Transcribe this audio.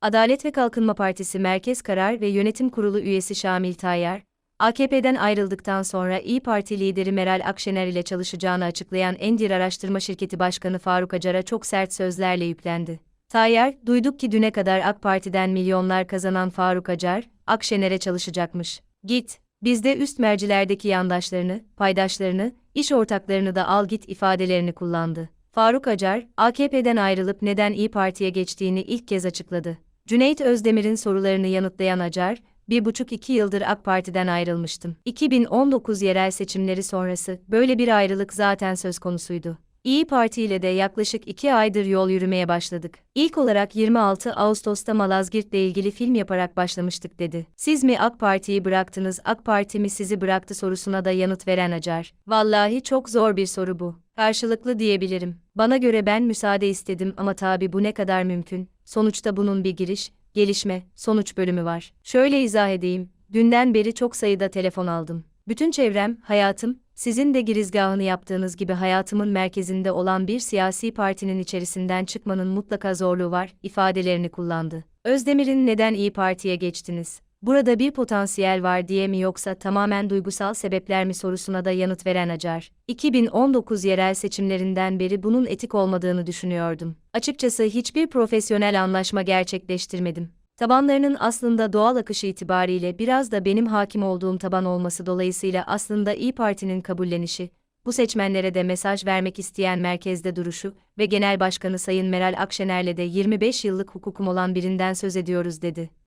Adalet ve Kalkınma Partisi Merkez Karar ve Yönetim Kurulu üyesi Şamil Tayyar, AKP'den ayrıldıktan sonra İyi Parti lideri Meral Akşener ile çalışacağını açıklayan Endir Araştırma Şirketi Başkanı Faruk Acar'a çok sert sözlerle yüklendi. Tayyar, duyduk ki düne kadar AK Parti'den milyonlar kazanan Faruk Acar, Akşener'e çalışacakmış. Git, bizde üst mercilerdeki yandaşlarını, paydaşlarını, iş ortaklarını da al git ifadelerini kullandı. Faruk Acar, AKP'den ayrılıp neden İyi Parti'ye geçtiğini ilk kez açıkladı. Cüneyt Özdemir'in sorularını yanıtlayan Acar, bir buçuk iki yıldır AK Parti'den ayrılmıştım. 2019 yerel seçimleri sonrası böyle bir ayrılık zaten söz konusuydu. İyi Parti ile de yaklaşık iki aydır yol yürümeye başladık. İlk olarak 26 Ağustos'ta Malazgirt'le ilgili film yaparak başlamıştık dedi. Siz mi AK Parti'yi bıraktınız, AK Parti mi sizi bıraktı sorusuna da yanıt veren Acar. Vallahi çok zor bir soru bu. Karşılıklı diyebilirim. Bana göre ben müsaade istedim ama tabi bu ne kadar mümkün. Sonuçta bunun bir giriş, gelişme, sonuç bölümü var. Şöyle izah edeyim. Dünden beri çok sayıda telefon aldım. Bütün çevrem, hayatım, sizin de girizgahını yaptığınız gibi hayatımın merkezinde olan bir siyasi partinin içerisinden çıkmanın mutlaka zorluğu var, ifadelerini kullandı. Özdemir'in neden İyi Parti'ye geçtiniz? Burada bir potansiyel var diye mi yoksa tamamen duygusal sebepler mi sorusuna da yanıt veren Acar. 2019 yerel seçimlerinden beri bunun etik olmadığını düşünüyordum. Açıkçası hiçbir profesyonel anlaşma gerçekleştirmedim. Tabanlarının aslında doğal akışı itibariyle biraz da benim hakim olduğum taban olması dolayısıyla aslında İyi Parti'nin kabullenişi, bu seçmenlere de mesaj vermek isteyen merkezde duruşu ve Genel Başkanı Sayın Meral Akşener'le de 25 yıllık hukukum olan birinden söz ediyoruz dedi.